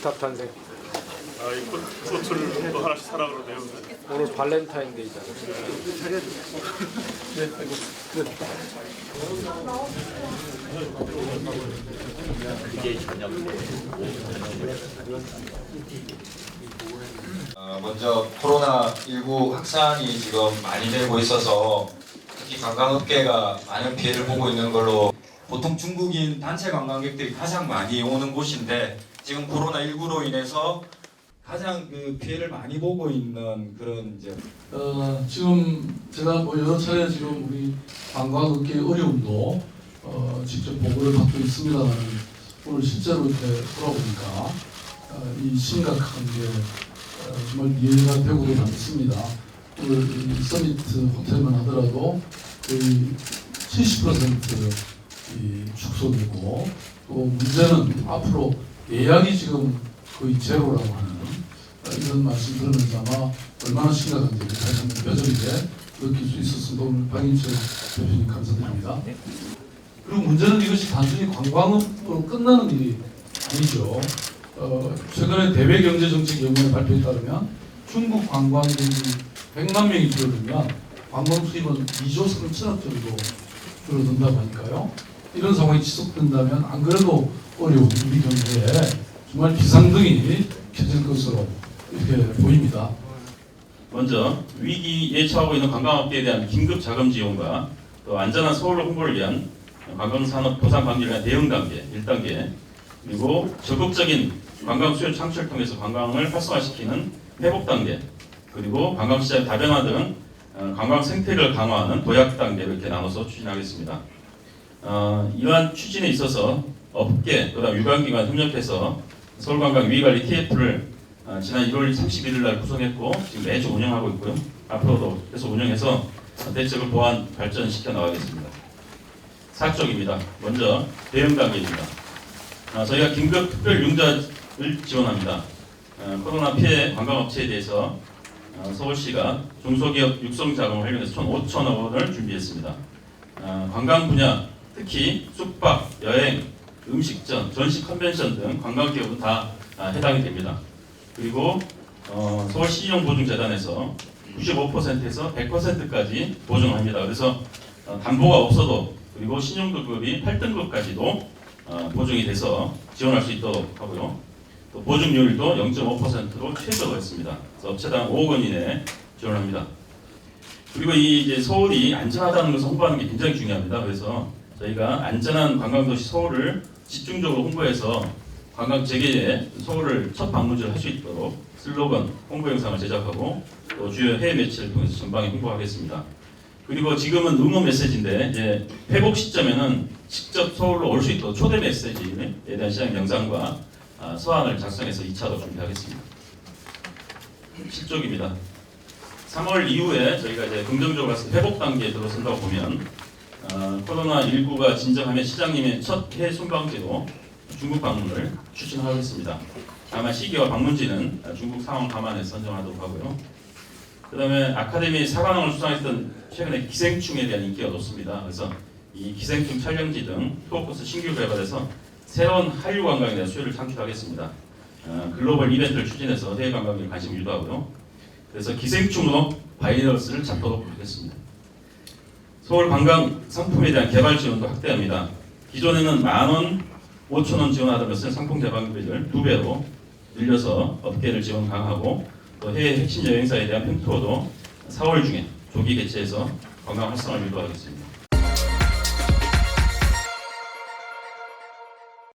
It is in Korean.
스타 탄생. 아, 이 꽃, 꽃을 또 하나씩 사라 그러네요. 오늘 발렌타인데이잖아. 어, 먼저 코로나19 확산이 지금 많이 되고 있어서 특히 관광업계가 많은 피해를 보고 있는 걸로 보통 중국인 단체 관광객들이 가장 많이 오는 곳인데 지금 코로나 19로 인해서 가장 그 피해를 많이 보고 있는 그런 이제 어, 지금 제가 뭐 여러 차례 지금 우리 관광업계의 어려움도 어, 직접 보고를 받고 있습니다만 오늘 실제로 이렇게 돌아보니까 어, 이 심각한 게 어, 정말 이해가 되고도 많습니다. 오늘 이 서미트 호텔만 하더라도 거의 70%이 축소되고 또 문제는 앞으로 예약이 지금 거의 제로라고 하는 어, 이런 말씀 들으면서 아마 얼마나 심각한지 다시 한번 뼈저리게 느낄 수 있었습니다. 오늘 박인철 대표님 감사드립니다. 그리고 문제는 이것이 단순히 관광업으로 끝나는 일이 아니죠. 어, 최근에 대외경제정책연구원의 발표에 따르면 중국 관광객이 100만 명이 줄어들면 관광 수입은 2조 3천억 정도 줄어든다고 하니까요. 이런 상황이 지속된다면 안 그래도 어려운 우리 경제에 정말 비상등이 켜질 것으로 이렇게 보입니다. 먼저 위기 예처하고 있는 관광업계에 대한 긴급 자금 지원과 또 안전한 서울 홍보를 위한 관광산업 보상 관리를 위한 대응 단계 1단계 그리고 적극적인 관광 수요 창출을 통해서 관광을 활성화시키는 회복 단계 그리고 관광시장 다변화 등 어, 관광 생태를 강화하는 도약 단계를 이렇게 나눠서 추진하겠습니다. 어, 이러한 추진에 있어서 업계 그다음 유관기관 협력해서 서울관광 위기관리 TF를 어, 지난 1월 31일 날 구성했고 지금 매주 운영하고 있고요. 앞으로도 계속 운영해서 대책을 보완 발전시켜 나가겠습니다. 사쪽입니다. 먼저 대응 단계입니다. 어, 저희가 긴급 특별 융자를 지원합니다. 어, 코로나 피해 관광업체에 대해서 어, 서울시가 중소기업 육성 자금을 활용해서 1,5천억 원을 준비했습니다. 어, 관광 분야 특히 숙박, 여행, 음식점, 전시 컨벤션 등 관광기업은 다 아, 해당이 됩니다. 그리고 어, 서울시정보증재단에서 95%에서 100%까지 보증합니다. 그래서 어, 담보가 없어도 그리고 신용등급이 8등급까지도 어, 보증이 돼서 지원할 수 있도록 하고요. 또 보증률도 0.5%로 최저로 했습니다. 그래서 업체당 5억 원 이내 지원합니다. 그리고 이 이제 서울이 안전하다는 것을 홍보하는 게 굉장히 중요합니다. 그래서 저희가 안전한 관광도시 서울을 집중적으로 홍보해서 관광 재개에 서울을 첫 방문지를 할수 있도록 슬로건 홍보 영상을 제작하고 또 주요 해외 매체를 통해서 전방에 홍보하겠습니다. 그리고 지금은 응원 메시지인데 이제 회복 시점에는 직접 서울로 올 수 있도록 초대 메시지에 대한 시장 영상과 아, 서한을 작성해서 2차로 준비하겠습니다. 실적입니다. 3월 이후에 저희가 이제 긍정적으로 회복 단계에 들어선다고 보면 어, 코로나 19가 진정하면 시장님의 첫 해외 순방지로 중국 방문을 추진하겠습니다. 다만 시기와 방문지는 중국 상황 감안해서 선정하도록 하고요. 그 다음에 아카데미 사관왕을 수상했던 최근에 기생충에 대한 인기가 높습니다. 그래서 이 기생충 촬영지 등 토크스 신규 개발해서 새로운 한류 관광에 대한 수요를 창출하겠습니다. 어, 글로벌 이벤트를 추진해서 해외 관광에 관심을 유도하고요. 그래서 기생충으로 바이러스를 잡도록 하겠습니다. 서울 관광 상품에 대한 개발 지원도 확대합니다. 기존에는 만 원, 5천 원 지원하던 것을 상품 개발비를 두 배로 늘려서 업계를 지원 강화하고 또 해외 핵심 여행사에 대한 펜투어도 4월 중에 조기 개최해서 관광 활성화를 유도하겠습니다.